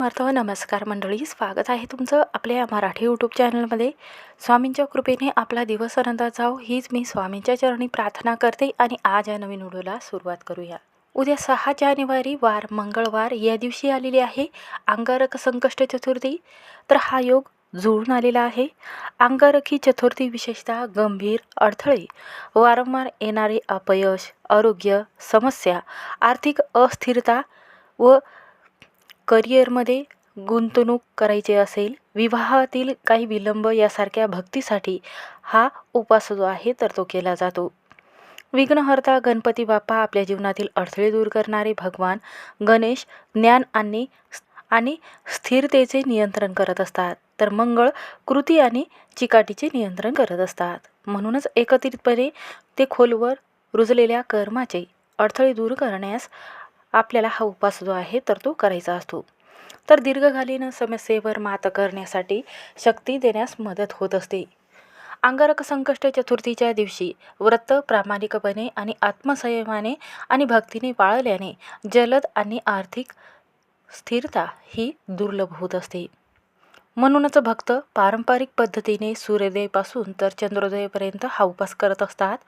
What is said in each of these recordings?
अर्थ नमस्कार मंडळी स्वागत आहे तुमचं आपल्या या मराठी यूट्यूब चॅनलमध्ये स्वामींच्या कृपेने आपला दिवस आनंदात जाओ हीच मी स्वामींच्या चरणी प्रार्थना करते आणि आज या नवीन व्हिडिओला सुरुवात करूया. उद्या सहा जानेवारी वार मंगळवार या दिवशी आलेली आहे अंगारक संकष्ट चतुर्थी. तर हा योग जुळून आलेला आहे. अंगारखी चतुर्थी विशेषतः गंभीर अडथळे. वारंवार येणारे अपयश आरोग्य समस्या आर्थिक अस्थिरता व करिअरमध्ये गुंतवणूक करायचे असेल विवाहातील काही विलंब यासारख्या भक्तीसाठी हा उपास जो आहे तर तो केला जातो. विघ्नहर्ता गणपती बाप्पा आपल्या जीवनातील अडथळे दूर करणारे भगवान गणेश ज्ञान आणि आणि स्थिरतेचे नियंत्रण करत असतात. तर मंगळ कृती आणि चिकाटीचे नियंत्रण करत असतात. म्हणूनच एकत्रितपणे ते खोलवर रुजलेल्या कर्माचे अडथळे दूर करण्यास आपल्याला हा उपास जो आहे तर तो करायचा असतो. तर दीर्घकालीन समस्येवर मात करण्यासाठी शक्ती देण्यास मदत होत असते. अंगारक संकष्ट चतुर्थीच्या दिवशी व्रत प्रामाणिकपणे आणि आत्मसंयमाने आणि भक्तीने पाळल्याने जलद आणि आर्थिक स्थिरता ही दुर्लभ होत असते. म्हणूनच भक्त पारंपरिक पद्धतीने सूर्योदयापासून तर चंद्रोदयापर्यंत हा उपास करत असतात.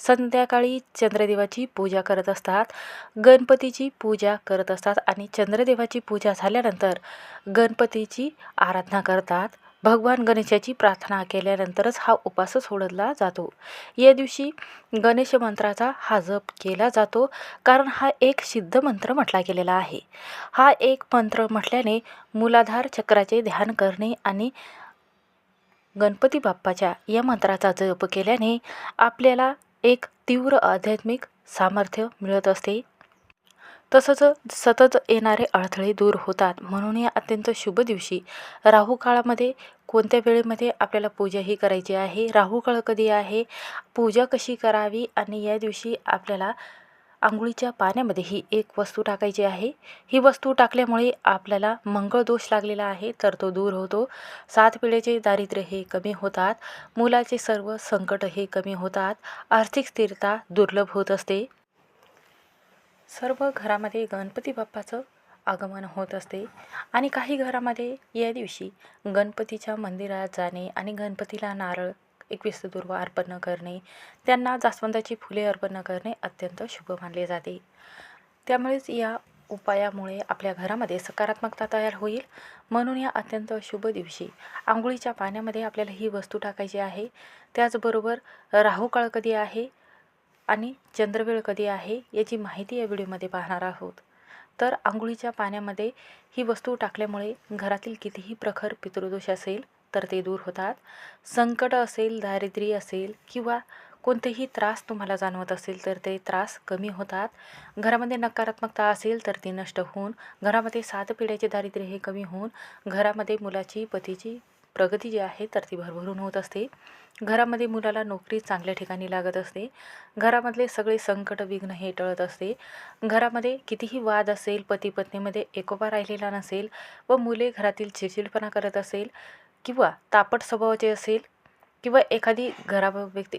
संध्याकाळी चंद्रदेवाची पूजा करत असतात. गणपतीची पूजा करत असतात आणि चंद्रदेवाची पूजा झाल्यानंतर गणपतीची आराधना करतात. भगवान गणेशाची प्रार्थना केल्यानंतरच हा उपास सोडला जातो. या दिवशी गणेश मंत्राचा हा जप केला जातो कारण हा एक सिद्ध मंत्र म्हटला गेलेला आहे. हा एक मंत्र म्हटल्याने मूलाधार चक्राचे ध्यान करणे आणि गणपती बाप्पाच्या या मंत्राचा जप केल्याने आपल्याला एक तीव्र आध्यात्मिक सामर्थ्य मिळत असते. तसंच सतत येणारे अडथळे दूर होतात. म्हणून या अत्यंत शुभ दिवशी राहू काळामध्ये कोणत्या वेळेमध्ये आपल्याला पूजा ही करायची आहे? राहू काळ कधी आहे? पूजा कशी करावी? आणि या दिवशी आपल्याला आंघोळीच्या पाण्यामध्ये ही एक वस्तू टाकायची आहे. ही वस्तू टाकल्यामुळे आपल्याला मंगळ दोष लागलेला आहे तर तो दूर होतो. सात पिढ्याचे दारिद्र्य हे कमी होतात. मुलाचे सर्व संकट हे कमी होतात. आर्थिक स्थिरता दुर्लभ होत असते. सर्व घरामध्ये गणपती बाप्पाचं आगमन होत असते. आणि काही घरामध्ये या दिवशी गणपतीच्या मंदिरात जाणे आणि गणपतीला नारळ एकवीस दुर्वा अर्पण करणे त्यांना जास्वंदाची फुले अर्पण करणे अत्यंत शुभ मानले जाते. त्यामुळेच या उपायामुळे आपल्या घरामध्ये सकारात्मकता तयार होईल. म्हणून या अत्यंत शुभ दिवशी आंघोळीच्या पाण्यामध्ये आपल्याला ही वस्तू टाकायची आहे. त्याचबरोबर राहू काळ कधी आहे? आणि चंद्रवेळ कधी आहे याची माहिती या व्हिडिओमध्ये पाहणार आहोत. तर आंघोळीच्या पाण्यामध्ये ही वस्तू टाकल्यामुळे घरातील कितीही प्रखर पितृदोष असेल तर ते दूर होतात. संकट असेल दारिद्र्य असेल किंवा कोणतेही त्रास तुम्हाला जाणवत असेल तर ते त्रास कमी होतात. घरामध्ये नकारात्मकता असेल तर ती नष्ट होऊन घरामध्ये सात पिढ्याचे दारिद्र्य हे कमी होऊन घरामध्ये मुलाची पतीची प्रगती जी आहे तर ती भरभरून होत असते. घरामध्ये मुलाला नोकरी चांगल्या ठिकाणी लागत असते. घरामधले सगळे संकट विघ्न हे टळत असते. घरामध्ये कितीही वाद असेल पती पत्नीमध्ये एकोपा राहिलेला नसेल व मुले घरातील चिडचिडपणा करत असेल किंवा तापट स्वभावाचे असेल किंवा एखादी घरा व्यक्ती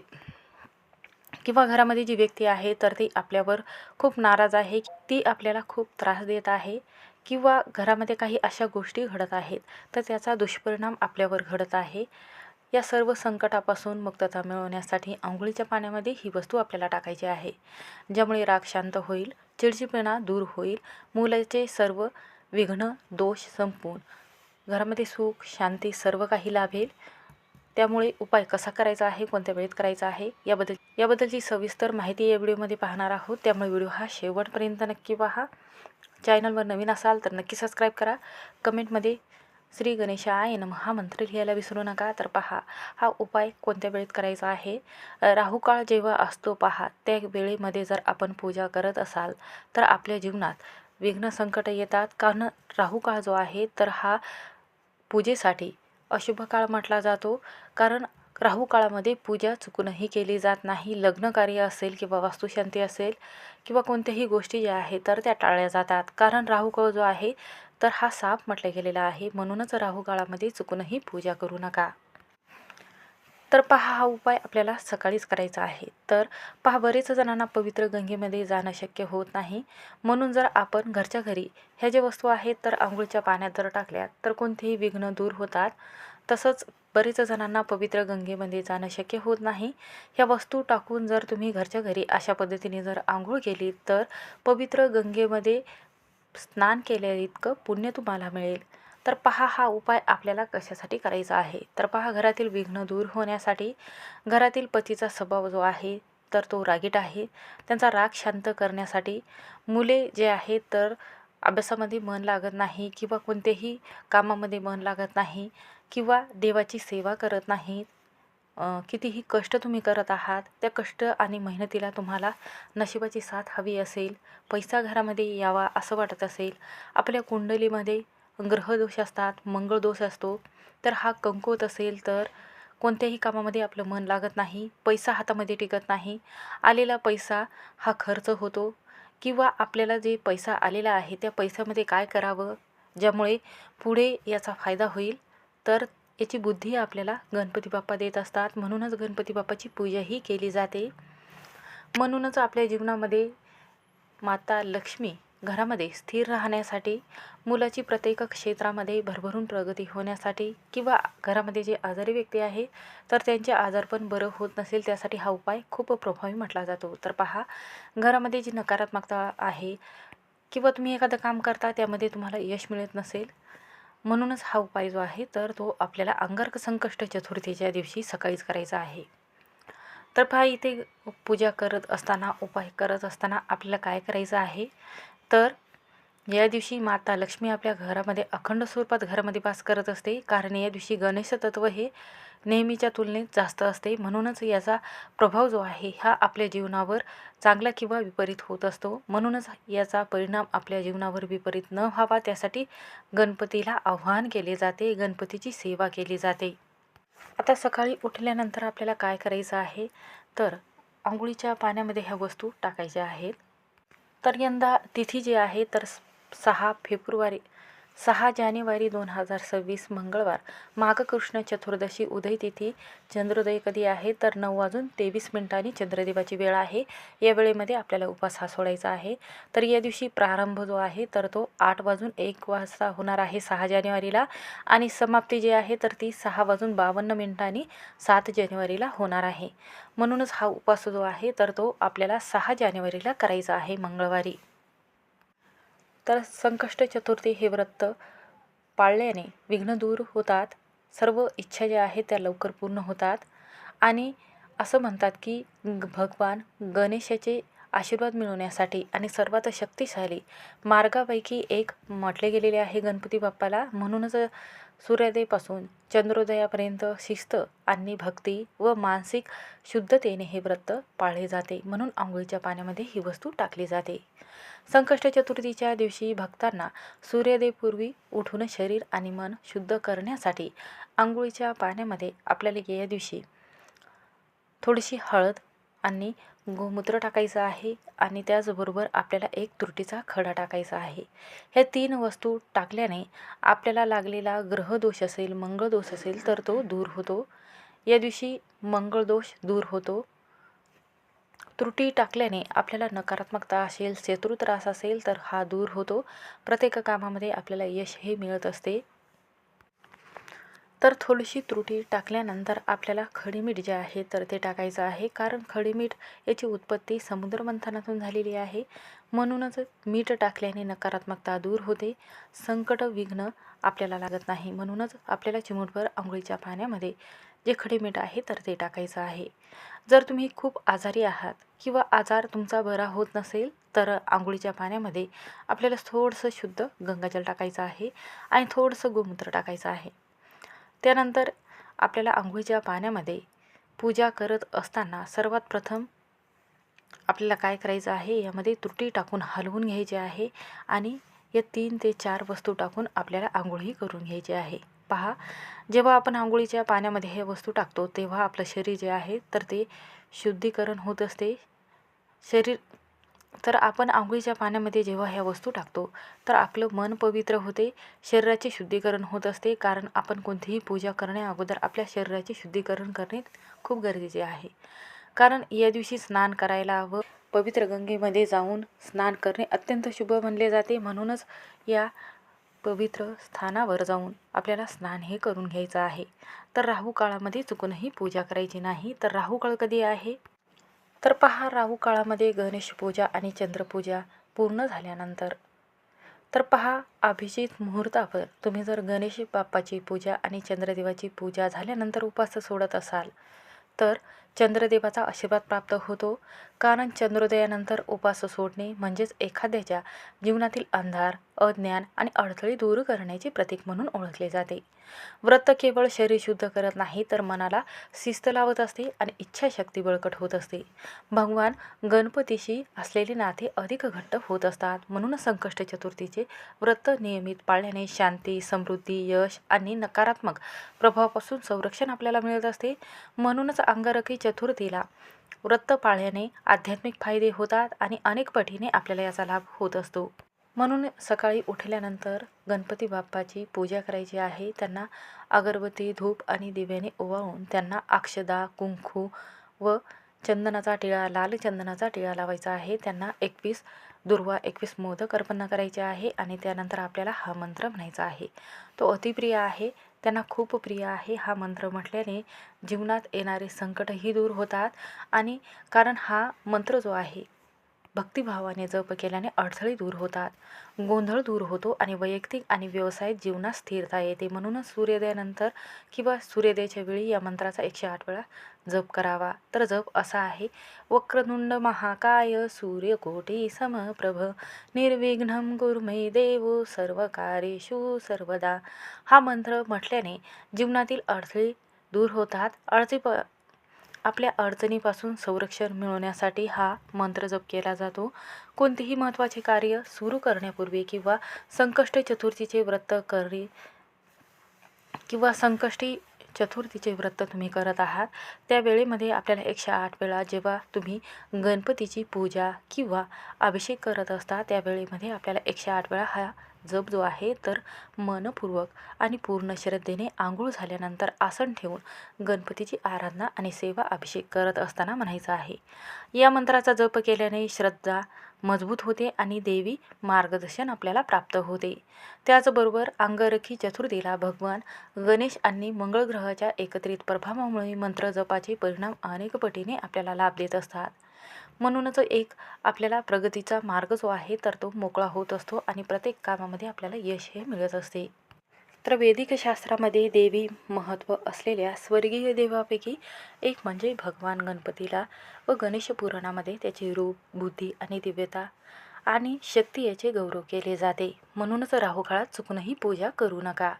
किंवा घरामध्ये जी व्यक्ती आहे तर ती आपल्यावर खूप नाराज आहे. ती आपल्याला खूप त्रास देत आहे किंवा घरामध्ये काही अशा गोष्टी घडत आहेत तर त्याचा दुष्परिणाम आपल्यावर घडत आहे. या सर्व संकटापासून मुक्तता मिळवण्यासाठी आंघोळीच्या पाण्यामध्ये ही वस्तू आपल्याला टाकायची आहे. ज्यामुळे राग शांत होईल चिडचिपणा दूर होईल मुलाचे सर्व विघ्न दोष संपून घरामध्ये सुख शांती सर्व काही लाभेल. त्यामुळे उपाय कसा करायचा आहे कोणत्या वेळेत करायचा आहे याबद्दल याबद्दलची सविस्तर माहिती या व्हिडिओमध्ये पाहणार आहोत. त्यामुळे व्हिडिओ हा शेवटपर्यंत नक्की पहा. चॅनलवर नवीन असाल तर नक्की सबस्क्राईब करा. कमेंटमध्ये श्री गणेशाय नम. हा मंत्र लिहायला विसरू नका तर पहा हा उपाय कोणत्या वेळेत करायचा आहे? राहुकाळ जेव्हा असतो पहा त्या वेळेमध्ये जर आपण पूजा करत असाल तर आपल्या जीवनात विघ्न संकट येतात. कारण राहुकाळ जो आहे तर हा पूजेसाठी अशुभ काळ म्हटला जातो. कारण राहू काळामध्ये पूजा चुकूनही केली जात नाही. लग्न कार्य असेल किंवा वास्तुशांती असेल किंवा कोणत्याही गोष्टी ज्या आहेत तर त्या टाळल्या जातात. कारण राहू काळ जो आहे तर हा साप म्हटले गेलेला आहे. म्हणूनच राहू काळामध्ये चुकूनही पूजा करू नका. तर पहा हा उपाय आपल्याला सकाळीच करायचा आहे. तर पहा बरेच जणांना पवित्र गंगेमध्ये जाणं शक्य होत नाही. म्हणून जर आपण घरच्या घरी ह्या ज्या वस्तू आहेत तर आंघोळीच्या पाण्यात जर टाकल्या तर कोणतेही विघ्न दूर होतात. तसंच बरेच जणांना पवित्र गंगेमध्ये जाणं शक्य होत नाही. ह्या वस्तू टाकून जर तुम्ही घरच्या घरी अशा पद्धतीने जर आंघोळ केली तर पवित्र गंगेमध्ये स्नान केले इतकं पुण्य तुम्हाला मिळेल. तर पहा हा उपाय आपल्याला कशासाठी करायचा आहे. तर पहा घरातील विघ्न दूर होण्यासाठी घरातील पतीचा स्वभाव जो आहे तर तो रागीट आहे. त्यांचा राग शांत करण्यासाठी मुले जे आहेत तर अभ्यासामध्ये मन लागत नाही किंवा कोणत्याही कामामध्ये मन लागत नाही किंवा देवाची सेवा करत नाहीत. कितीही कष्ट तुम्ही करत आहात त्या कष्ट आणि मेहनतीला तुम्हाला नशिबाची साथ हवी असेल पैसा घरामध्ये यावा असं वाटत असेल आपल्या कुंडलीमध्ये ग्रहदोष असतात मंगळदोष असतो तर हा कमकुवत असेल तर कोणत्याही कामामध्ये आपलं मन लागत नाही पैसा हातामध्ये टिकत नाही आलेला पैसा हा खर्च होतो किंवा आपल्याला जे पैसा आलेला आहे त्या पैशामध्ये काय करावं ज्यामुळे पुढे याचा फायदा होईल तर याची बुद्धी आपल्याला गणपती बाप्पा देत असतात. म्हणूनच गणपती बाप्पाची पूजाही केली जाते. म्हणूनच आपल्या जीवनामध्ये माता लक्ष्मी घरामध्ये स्थिर राहण्यासाठी मुलाची प्रत्येक क्षेत्रामध्ये भरभरून प्रगती होण्यासाठी किंवा घरामध्ये जे आजारी व्यक्ती आहे तर त्यांचे आजार पण बरं होत नसेल त्यासाठी हा उपाय खूप प्रभावी म्हटला जातो. तर पहा घरामध्ये जी नकारात्मकता आहे किंवा तुम्ही एखादं काम करता त्यामध्ये तुम्हाला यश मिळत नसेल म्हणूनच हा उपाय जो आहे तर तो आपल्याला अंगारक संकष्ट चतुर्थीच्या दिवशी सकाळीच करायचा आहे. तर पहा इथे पूजा करत असताना उपाय करत असताना आपल्याला काय करायचं आहे? तर या दिवशी माता लक्ष्मी आपल्या घरामध्ये अखंड स्वरूपात घरामध्ये वास करत असते. कारण या दिवशी गणेश तत्व हे नेहमीच्या तुलनेत जास्त असते. म्हणूनच याचा प्रभाव जो आहे हा आपल्या जीवनावर चांगला किंवा विपरीत होत असतो. म्हणूनच याचा परिणाम आपल्या जीवनावर विपरीत न व्हावा त्यासाठी गणपतीला आव्हान केले जाते. गणपतीची सेवा केली जाते. आता सकाळी उठल्यानंतर आपल्याला काय करायचं आहे? तर आंघोळीच्या पाण्यामध्ये ह्या वस्तू टाकायच्या आहेत. तर यंदा तिथी जी आहे तर सहा फेब्रुवारी सहा जानेवारी दोन हजार सव्वीस मंगळवार. माघकृष्ण चतुर्दशी उदय तिथी. चंद्रोदय कधी आहे? तर नऊ वाजून तेवीस मिनिटांनी चंद्रदेवाची वेळ आहे. या वेळेमध्ये आपल्याला उपास हा सोडायचा आहे. तर या दिवशी प्रारंभ जो आहे तर तो आठ वाजून एक वाजता होणार आहे सहा जानेवारीला. आणि समाप्ती जी आहे तर ती सहा वाजून बावन्न मिनिटांनी सात जानेवारीला होणार आहे. म्हणूनच हा उपास जो आहे तर तो आपल्याला सहा जानेवारीला करायचा आहे मंगळवारी. तर संकष्ट चतुर्थी हे व्रत पाळल्याने विघ्न दूर होतात. सर्व इच्छा ज्या आहेत त्या लवकर पूर्ण होतात. आणि असं म्हणतात की भगवान गणेशाचे आशीर्वाद मिळवण्यासाठी आणि सर्वात शक्तिशाली मार्गापैकी एक म्हटले गेलेले आहे गणपती बाप्पाला. म्हणूनच सूर्योदयापासून चंद्रोदयापर्यंत शिस्त आणि भक्ती व मानसिक शुद्धतेने हे व्रत पाळले जाते म्हणून आंघोळीच्या पाण्यामध्ये ही वस्तू टाकली जाते. संकष्ट चतुर्थीच्या दिवशी भक्तांना सूर्योदयपूर्वी उठून शरीर आणि मन शुद्ध करण्यासाठी आंघोळीच्या पाण्यामध्ये आपल्याला या दिवशी थोडीशी हळद आणि गोमूत्र टाकायचं आहे आणि त्याचबरोबर आपल्याला एक तुरटीचा खडा टाकायचा आहे. ह्या तीन वस्तू टाकल्याने आपल्याला लागलेला ग्रहदोष असेल मंगळदोष असेल तर तो दूर होतो. या दिवशी मंगळदोष दूर होतो. त्रुटी टाकल्याने आपल्याला नकारात्मकता असेल शत्रू त्रास असेल तर हा दूर होतो. प्रत्येक कामामध्ये आपल्याला यश हे मिळत असते. तर थोडीशी त्रुटी टाकल्यानंतर आपल्याला खडी मीठ जे आहे तर ते टाकायचं आहे. कारण खडी मीठ याची उत्पत्ती समुद्रमंथनातून झालेली आहे. म्हणूनच मीठ टाकल्याने नकारात्मकता दूर होते. संकट विघ्न आपल्याला लागत नाही. म्हणूनच आपल्याला चिमूटभर आंघोळीच्या पाण्यामध्ये जे खडे मीठ आहे तर ते टाकायचं आहे. जर तुम्ही खूप आजारी आहात किंवा आजार तुमचा बरा होत नसेल तर आंघोळीच्या पाण्यामध्ये आपल्याला थोडंसं शुद्ध गंगाजल टाकायचं आहे आणि थोडंसं गोमूत्र टाकायचं आहे. त्यानंतर आपल्याला आंघोळीच्या पाण्यामध्ये पूजा करत असताना सर्वात प्रथम आपल्याला काय करायचं आहे? यामध्ये त्रुटी टाकून हलवून घ्यायची आहे आणि या तीन ते चार वस्तू टाकून आपल्याला आंघोळही करून घ्यायची आहे. पहा जेव्हा आपण आंघोळीच्या पाण्यामध्ये हे वस्तू टाकतो तेव्हा आपलं शरीर जे आहे तर ते शुद्धीकरण होत असते. शरीर तर आपण आंघोळीच्या पाण्यामध्ये जेव्हा ह्या वस्तू टाकतो तर आपलं मन पवित्र होते शरीराचे शुद्धीकरण होत असते. कारण आपण कोणतीही पूजा करण्या अगोदर आपल्या शरीराचे शुद्धीकरण करणे खूप गरजेचे आहे. कारण या दिवशी स्नान करायला व पवित्र गंगेमध्ये जाऊन स्नान करणे अत्यंत शुभ मानले जाते. म्हणूनच या पवित्र स्थानावर जाऊन आपल्याला स्नान हे करून घ्यायचं आहे. तर राहू काळामध्ये चुकूनही पूजा करायची नाही. तर राहू काळ कधी आहे? तर पहा राहू काळामध्ये गणेश पूजा आणि चंद्रपूजा पूर्ण झाल्यानंतर. तर पहा अभिजित मुहूर्तावर तुम्ही जर गणेश बाप्पाची पूजा आणि चंद्रदेवाची पूजा झाल्यानंतर उपास सोडत असाल तर चंद्रदेवाचा आशीर्वाद प्राप्त होतो. कारण चंद्रोदयानंतर उपास सोडणे म्हणजेच एखाद्याच्या जीवनातील अंधार अज्ञान आणि अडथळे दूर करण्याचे प्रतीक म्हणून ओळखले जाते. व्रत केवळ शरीर शुद्ध करत नाही तर मनाला शिस्त लावत असते आणि इच्छाशक्ती बळकट होत असते. भगवान गणपतीशी असलेले नाते अधिक घट्ट होत असतात. म्हणून संकष्ट चतुर्थीचे व्रत नियमित पाळल्याने शांती समृद्धी यश आणि नकारात्मक प्रभावापासून संरक्षण आपल्याला मिळत असते. म्हणूनच अंगारकी चतुर्थीला व्रत पाळल्याने आध्यात्मिक फायदे होतात आणि अनेक पटीने आपल्याला याचा लाभ होत असतो. म्हणून सकाळी उठल्यानंतर गणपती बाप्पाची पूजा करायची आहे. त्यांना अगरबत्ती धूप आणि दिव्याने ओवाळून त्यांना अक्षदा कुंकू व चंदनाचा टिळा लाल चंदनाचा टिळा लावायचा आहे. त्यांना एकवीस दुर्वा एकवीस मोदक अर्पण करायचे आहे आणि त्यानंतर आपल्याला हा मंत्र म्हणायचा आहे. तो अतिप्रिय आहे. त्यांना खूप प्रिय आहे हा मंत्र म्हटल्याने जीवनात येणारे संकटही दूर होतात आणि कारण हा मंत्र जो आहे भक्तिभावाने जप केल्याने अडथळे दूर होतात. गोंधळ दूर होतो आणि वैयक्तिक आणि व्यवसायिक जीवनात स्थिरता येते. म्हणूनच सूर्योदयानंतर किंवा सूर्योदयाच्या वेळी या मंत्राचा एकशे आठ वेळा जप करावा. तर जप असा आहे वक्रतुंड महाकाय सूर्यकोटी समप्रभ निर्विघ्न गुरुमय देव सर्व कार्येषु सर्वदा. हा मंत्र म्हटल्याने जीवनातील अडथळे दूर होतात. अडचणी प आपल्या अडचणीपासून संरक्षण मिळवण्यासाठी हा मंत्र जप केला जातो. कोणतेही महत्त्वाचे कार्य सुरू करण्यापूर्वी किंवा संकष्ट चतुर्थीचे व्रत करी किंवा संकष्टी चतुर्थीचे व्रत तुम्ही करत आहात त्या वेळेमध्ये आपल्याला एकशे आठ वेळा जेव्हा तुम्ही गणपतीची पूजा किंवा अभिषेक करत असता त्यावेळेमध्ये आपल्याला एकशे आठ वेळा हा जप जो आहे तर मनपूर्वक आणि पूर्ण श्रद्धेने आंघोळ झाल्यानंतर आसन ठेवून गणपतीची आराधना आणि सेवा अभिषेक करत असताना म्हणायचं आहे. या मंत्राचा जप केल्याने श्रद्धा मजबूत होते आणि देवी मार्गदर्शन आपल्याला प्राप्त होते. त्याचबरोबर अंगरखी चतुर्थीला भगवान गणेश आणि मंगळ ग्रहाच्या एकत्रित प्रभावामुळे मंत्र जपाचे परिणाम अनेक पटीने आपल्याला लाभ देत असतात. म्हणूनच एक आपल्याला प्रगतीचा मार्ग जो आहे तर तो मोकळा होत असतो आणि प्रत्येक कामामध्ये आपल्याला यश हे मिळत असते. तर वैदिक शास्त्रामध्ये देवी महत्त्व असलेल्या स्वर्गीय देवापैकी एक म्हणजे भगवान गणपतीला व गणेश पुराणामध्ये त्याचे रूप बुद्धी आणि दिव्यता आणि शक्ती याचे गौरव केले जाते. म्हणूनच राहू काळात चुकूनही पूजा करू नका.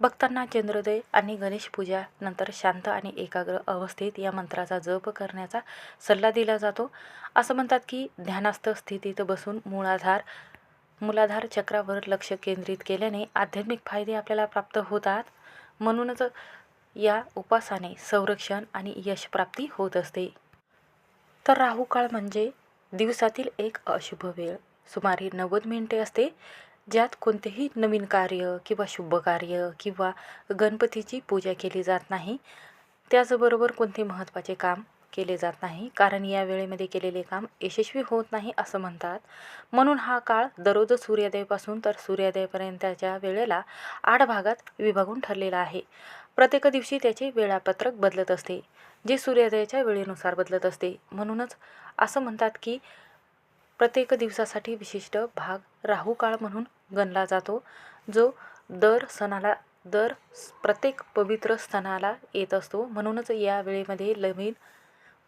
बघताना चंद्रोदय आणि गणेश पूजा नंतर शांत आणि एकाग्र अवस्थेत या मंत्राचा जप करण्याचा सल्ला दिला जातो. असं म्हणतात की ध्यानास्थ स्थितीत बसून मूळाधार मूलाधार चक्रावर लक्ष केंद्रित केल्याने आध्यात्मिक फायदे आपल्याला प्राप्त होतात. म्हणूनच या उपासाने संरक्षण आणि यशप्राप्ती होत असते. तर राहू काळ म्हणजे दिवसातील एक अशुभ वेळ. सुमारे नव्वद मिनिटे असते. ज्यात कोणतेही नवीन कार्य किंवा शुभ कार्य किंवा गणपतीची पूजा केली जात नाही त्याचबरोबर कोणते महत्त्वाचे काम केले जात नाही कारण या वेळेमध्ये केलेले काम यशस्वी होत नाही असं म्हणतात. म्हणून हा काळ दररोज सूर्योदयापासून तर सूर्योदयापर्यंतच्या वेळेला आठ भागात विभागून ठरलेला आहे. प्रत्येक दिवशी त्याचे वेळापत्रक बदलत असते जे सूर्योदयाच्या वेळेनुसार बदलत असते. म्हणूनच असं म्हणतात की प्रत्येक दिवसासाठी विशिष्ट भाग राहू काळ म्हणून गणला जातो जो दर सणाला दर प्रत्येक पवित्र सणाला येत असतो. म्हणूनच या वेळेमध्ये नवीन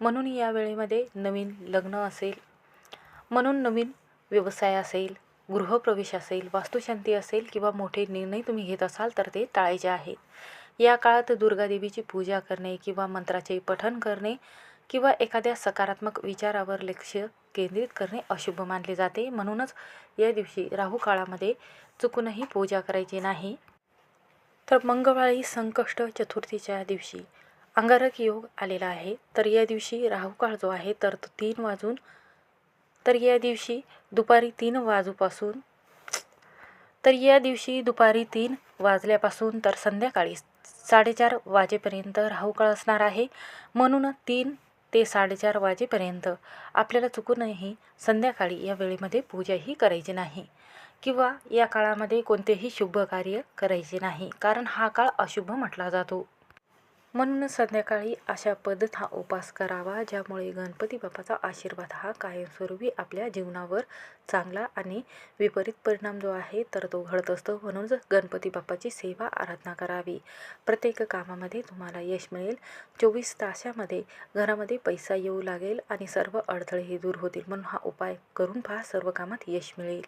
म्हणून या वेळेमध्ये नवीन लग्न असेल म्हणून नवीन व्यवसाय असेल गृहप्रवेश असेल वास्तुशांती असेल किंवा मोठे निर्णय तुम्ही घेत असाल तर ते टाळायचे आहेत या काळात दुर्गादेवीची पूजा करणे किंवा मंत्राचे पठण करणे किंवा एखाद्या सकारात्मक विचारावर लक्ष केंद्रित करणे अशुभ मानले जाते. म्हणूनच या दिवशी राहू काळामध्ये चुकूनही पूजा करायची नाही. तर मंगळवारी संकष्ट चतुर्थीच्या दिवशी अंगारक योग आलेला आहे. तर या दिवशी राहू काळ जो आहे तर तो तीन वाजून तर या दिवशी दुपारी तीन वाजूपासून तर या दिवशी दुपारी तीन वाजल्यापासून तर संध्याकाळी साडेचार वाजेपर्यंत राहू काळ असणार आहे. म्हणून तीन ते साडेचार वाजेपर्यंत. आपल्याला चुकूनही संध्याकाळी या वेळेमध्ये पूजाही करायची नाही. किंवा या काळामध्ये कोणतेही शुभ कार्य करायचे नाही कारण हा काळ अशुभ म्हटला जातो. म्हणून संध्याकाळी अशा पद्धत हा उपास करावा ज्यामुळे गणपती बाप्पाचा आशीर्वाद हा कायमस्वरूपी आपल्या जीवनावर चांगला आणि विपरीत परिणाम जो आहे तर तो घडत असतो. म्हणूनच गणपती बाप्पाची सेवा आराधना करावी. प्रत्येक कामामध्ये तुम्हाला यश मिळेल. चोवीस तासामध्ये घरामध्ये पैसा येऊ लागेल आणि सर्व अडथळे हे दूर होतील. म्हणून हा उपाय करून पहा सर्व कामात यश मिळेल.